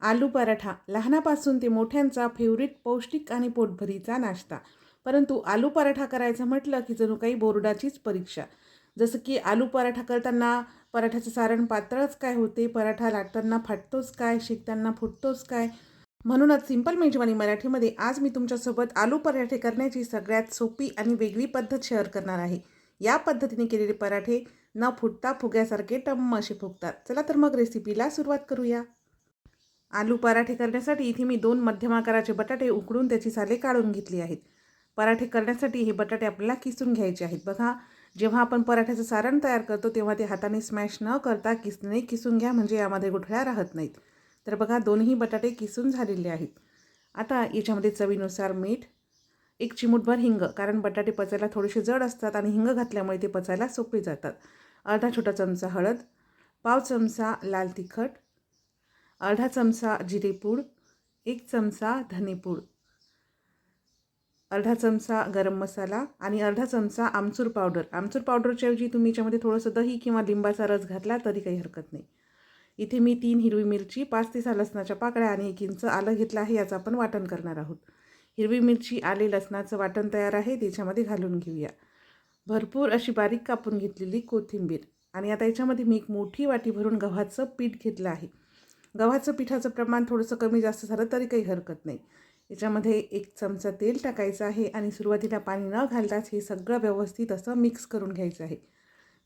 आलू पराठा. लहानापासून ते मोठ्यांचा फेवरेट पौष्टिक आणि पोटभरीचा नाश्ता. परंतु आलू पराठा करायचं म्हटलं की जणू काही बोर्डाचीच परीक्षा. जसं की आलू पराठा करताना पराठ्याचं सारण पातळच काय होते पराठा लाटताना फाटतोच काय शेकताना फुटतोच काय? म्हणूनच सिंपल मेजवानी मराठीमध्ये आज मी तुमच्यासोबत आलू पराठे करण्याची सगळ्यात सोपी आणि वेगळी पद्धत शेअर करणार आहे. या पद्धतीने केलेले पराठे न फुटता फुग्यासारखे टम्म असे फुगतात. चला तर मग रेसिपीला सुरुवात करूया. आलू पराठे करण्यासाठी इथे मी दोन मध्यम आकाराचे बटाटे उकडून त्याची साले काढून घेतली आहेत. पराठे करण्यासाठी हे बटाटे आपल्याला किसून घ्यायचे आहेत. बघा जेव्हा आपण पराठ्याचं सारण तयार करतो तेव्हा ते हाताने स्मॅश न करता किसने किसून घ्या म्हणजे यामध्ये गुठळ्या राहत नाहीत. तर बघा दोन्ही बटाटे किसून झालेले आहेत. आता याच्यामध्ये चवीनुसार मीठ एक चिमूटभर हिंग कारण बटाटे पचायला थोडेसे जड असतात आणि हिंग घातल्यामुळे ते पचायला सोपे जातात. अर्धा छोटा चमचा हळद पाव चमचा लाल तिखट अर्धा चमचा जिरेपूड एक चमचा धनेपूड अर्धा चमचा गरम मसाला आणि अर्धा चमचा आमचूर पावडर. आमचूर पावडरच्याऐवजी तुम्ही याच्यामध्ये थोडंसं दही किंवा लिंबाचा रस घातला तरी काही हरकत नाही. इथे मी तीन हिरवी मिरची पाच ते सहा लसणाच्या पाकळ्या आणि एक इंच आलं घेतलं आहे याचं आपण वाटण करणार आहोत. हिरवी मिरची आले लसणाचं वाटण तयार आहे त्याच्यामध्ये घालून घेऊया. भरपूर अशी बारीक कापून घेतलेली कोथिंबीर. आणि आता याच्यामध्ये मी एक मोठी वाटी भरून गव्हाचं पीठ घेतलं आहे. गव्हाचं पिठाचं प्रमाण थोडंसं कमी जास्त झालं तरी काही हरकत नाही. याच्यामध्ये एक चमचा तेल टाकायचं आहे आणि सुरुवातीला पाणी न घालताच हे सगळं व्यवस्थित असं मिक्स करून घ्यायचं आहे.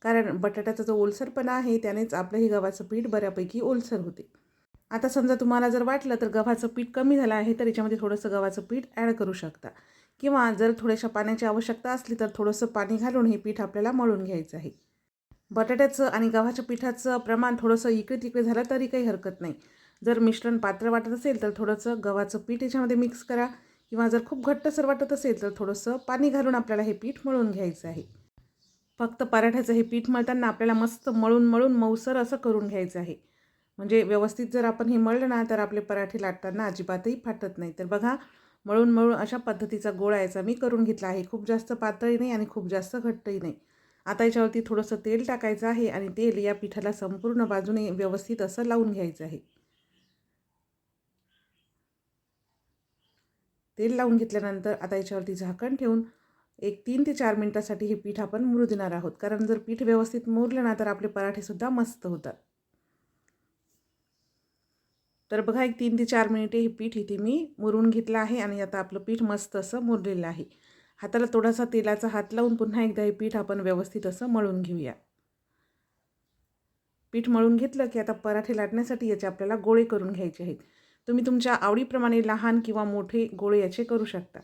कारण बटाट्याचा जो ओलसरपणा आहे त्यानेच आपलं हे गव्हाचं पीठ बऱ्यापैकी ओलसर होते. आता समजा तुम्हाला जर वाटलं तर गव्हाचं पीठ कमी झालं आहे तर याच्यामध्ये थोडंसं गव्हाचं पीठ ॲड करू शकता. किंवा जर थोड्याशा पाण्याची आवश्यकता असली तर थोडंसं पाणी घालून हे पीठ आपल्याला मळून घ्यायचं आहे. बटाट्याचं आणि गव्हाच्या पिठाचं प्रमाण थोडंसं इकडे तिकडे झालं तरी काही हरकत नाही. जर मिश्रण पात्र वाटत असेल तर थोडंसं गव्हाचं पीठ याच्यामध्ये मिक्स करा. किंवा जर खूप घट्टसर वाटत असेल तर थोडंसं पाणी घालून आपल्याला हे पीठ मळून घ्यायचं आहे. फक्त पराठ्याचं हे पीठ मळताना आपल्याला मस्त मळून मळून मऊसर असं करून घ्यायचं आहे. म्हणजे व्यवस्थित जर आपण हे मळलं ना तर आपले पराठे लाटताना अजिबातही फाटत नाही. तर बघा मळून मळून अशा पद्धतीचा गोळा याचा मी करून घेतला आहे. खूप जास्त पातळी नाही आणि खूप जास्त घट्टही नाही. आता याच्यावरती थोडंसं तेल टाकायचं आहे आणि तेल या पिठाला संपूर्ण बाजूने व्यवस्थित असं लावून घ्यायचं आहे. तेल लावून घेतल्यानंतर आता याच्यावरती झाकण ठेवून एक तीन ते चार मिनटासाठी हे पीठ आपण मुरू देणार आहोत. कारण जर पीठ व्यवस्थित मुरलं ना तर आपले पराठेसुद्धा मस्त होतात. तर बघा एक तीन ते चार मिनिटे हे पीठ इथे मी मुरून घेतलं आहे आणि आता आपलं पीठ मस्त असं मुरलेलं आहे. हाताला थोडासा तेलाचा हात लावून पुन्हा एकदा हे पीठ आपण व्यवस्थित असं मळून घेऊया. पीठ मळून घेतलं की आता पराठे लाटण्यासाठी याचे आपल्याला गोळे करून घ्यायचे आहेत. तुम्ही तुमच्या आवडीप्रमाणे लहान किंवा मोठे गोळे याचे करू शकता.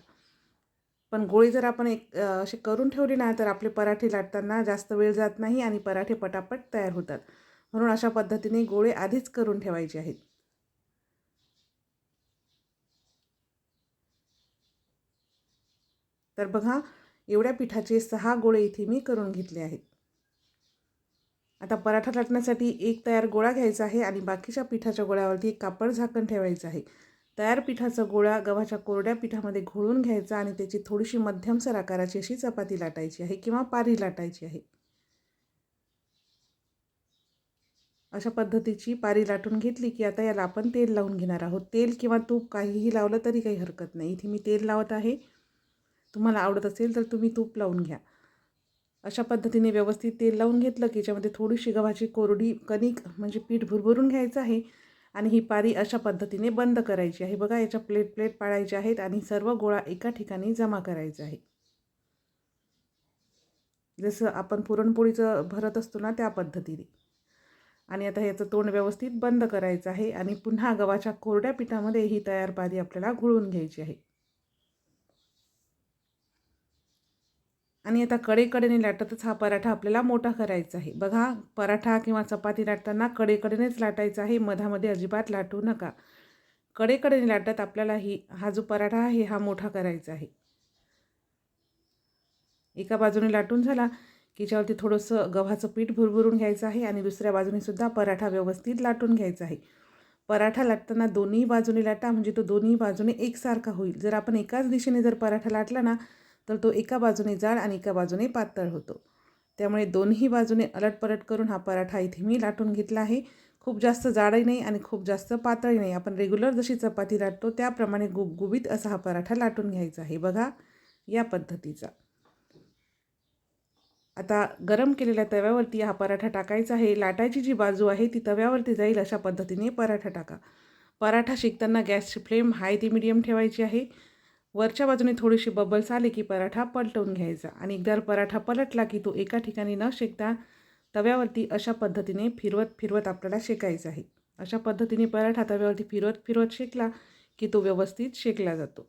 पण गोळे जर आपण एक असे करून ठेवले ना तर आपले पराठे लाटताना जास्त वेळ जात नाही आणि पराठे पटापट तयार होतात. म्हणून अशा पद्धतीने गोळे आधीच करून ठेवायचे आहेत. तर बघा एवढ्या पिठाचे सहा गोळे इथे मी करून घेतले आहेत. आता पराठा लाटण्यासाठी एक तयार गोळा घ्यायचा आहे आणि बाकीच्या पिठाच्या गोळ्यावरती एक कापड झाकण ठेवायचं आहे. तयार पिठाचा गोळा गव्हाच्या कोरड्या पिठामध्ये घोळून घ्यायचा आणि त्याची थोडीशी मध्यमसर आकाराची अशी चपाती लाटायची आहे किंवा पारी लाटायची आहे. अशा पद्धतीची पारी लाटून घेतली की आता याला आपण तेल लावून घेणार आहोत. तेल किंवा तूप काहीही लावलं तरी काही हरकत नाही. इथे मी तेल लावत आहे. तुम्हाला आवडत असेल तर तुम्ही तूप लावून घ्या. अशा पद्धतीने व्यवस्थित तेल लावून घेतलं की याच्यामध्ये थोडीशी गव्हाची कोरडी कणिक म्हणजे पीठ भुरभरून घ्यायचं आहे आणि ही पारी अशा पद्धतीने बंद करायची आहे. बघा याच्या प्लेट प्लेट पाळायच्या आहेत आणि सर्व गोळा एका ठिकाणी जमा करायचा आहे. जसं आपण पुरणपोळीचं भरत असतो ना त्या पद्धतीने. आणि आता याचं तोंड व्यवस्थित बंद करायचं आहे आणि पुन्हा गव्हाच्या कोरड्या पिठामध्ये ही तयार पारी आपल्याला घोळून घ्यायची आहे. आणि आता कडेकडेने लाटतच हा पराठा आपल्याला मोठा करायचा आहे. बघा पराठा किंवा चपाती लाटताना कडेकडेनेच लाटायचा आहे. मधामध्ये अजिबात लाटू नका. कडेकडेने लाटत आपल्याला ही हा जो पराठा आहे हा मोठा करायचा आहे. एका बाजूने लाटून झाला की ज्यावरती थोडंसं गव्हाचं पीठ भुरभुरून घ्यायचं आहे आणि दुसऱ्या बाजूने सुद्धा पराठा व्यवस्थित लाटून घ्यायचा आहे. पराठा लाटताना दोन्ही बाजूने लाटा म्हणजे तो दोन्ही बाजूने एकसारखा होईल. जर आपण एकाच दिशेने जर पराठा लाटला ना तर तो एका बाजूने जाड आणि एका बाजूने पातळ होतो. त्यामुळे दोन्ही बाजूने अलटपलट करून हा पराठा इथे मी लाटून घेतला आहे. खूप जास्त जाडही नाही आणि खूप जास्त पातळही नाही. आपण रेग्युलर जशी चपाती लाटतो त्याप्रमाणे गुबगुबीत असा हा पराठा लाटून घ्यायचा आहे. बघा या पद्धतीचा. आता गरम केलेल्या तव्यावरती हा पराठा टाकायचा आहे. लाटायची जी बाजू आहे ती तव्यावरती जाईल अशा पद्धतीने पराठा टाका. पराठा शिकताना गॅसची फ्लेम हाय ती मिडियम ठेवायची आहे. वरच्या बाजूने थोडीशी बबल्स आले की पराठा पलटवून घ्यायचा आणि एकदा पराठा पलटला की तो एका ठिकाणी न शेकता तव्यावरती अशा पद्धतीने फिरवत फिरवत आपल्याला शेकायचा आहे. अशा पद्धतीने पराठा तव्यावरती फिरवत फिरवत शेकला की तो व्यवस्थित शेकला जातो.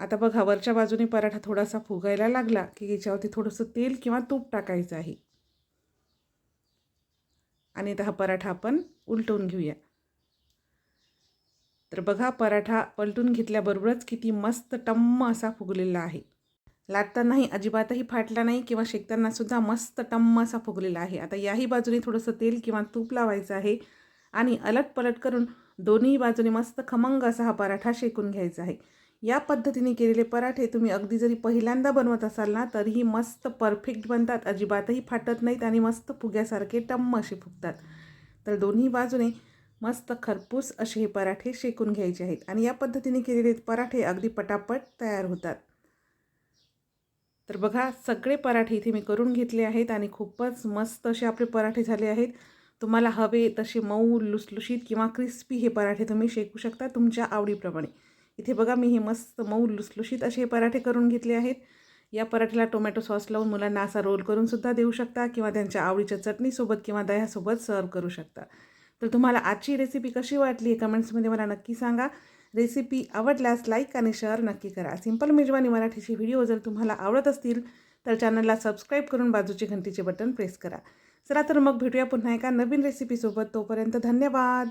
आता बघा वरच्या बाजूने पराठा थोडासा फुगायला लागला की याच्यावरती थोडंसं तेल किंवा तूप टाकायचं आहे. आणि आता हा पराठा आपण उलटवून घेऊया. तर बघा पराठा पलटून घेतल्याबरोबरच किती मस्त टम्म असा फुगलेला आहे. लाटतानाही अजिबातही फाटला नाही किंवा शेकतानासुद्धा मस्त टम्म असा फुगलेला आहे. आता याही बाजूने थोडंसं तेल किंवा तूप लावायचं आहे आणि अलट पलट करून दोन्ही बाजूने मस्त खमंग असा हा पराठा शेकून घ्यायचा आहे. या पद्धतीने केलेले पराठे तुम्ही अगदी जरी पहिल्यांदा बनवत असाल ना तरीही मस्त परफेक्ट बनतात अजिबातही फाटत नाहीत आणि मस्त फुग्यासारखे टम्म असे फुगतात. तर दोन्ही बाजूने मस्त खरपूस असे हे पराठे शेकून घ्यायचे आहेत. आणि या पद्धतीने केलेले पराठे अगदी पटापट तयार होतात. तर बघा सगळे पराठे इथे मी करून घेतले आहेत आणि खूपच मस्त असे आपले पराठे झाले आहेत. तुम्हाला हवे तसे मऊ लुसलुशीत किंवा क्रिस्पी हे पराठे तुम्ही शेकू शकता तुमच्या आवडीप्रमाणे. इथे बघा मी हे मस्त मऊ लुसलुशीत असे हे पराठे करून घेतले आहेत. या पराठ्याला टोमॅटो सॉस लावून मुलांना असा रोल करून सुद्धा देऊ शकता किंवा त्यांच्या आवडीच्या चटणीसोबत किंवा दह्यासोबत सर्व करू शकता. तर तुम्हाला आजची रेसिपी कशी वाटली कमेंट्समध्ये मला नक्की सांगा. रेसिपी आवडल्यास लाईक आणि शेअर नक्की करा. सिंपल मेजवानी मराठीचे व्हिडिओ जर तुम्हाला आवडत असतील तर चॅनलला सबस्क्राईब करून बाजूचे घंटीचे बटन प्रेस करा. चला तर मग भेटूया पुन्हा एका नवीन रेसिपीसोबत तोपर्यंत धन्यवाद.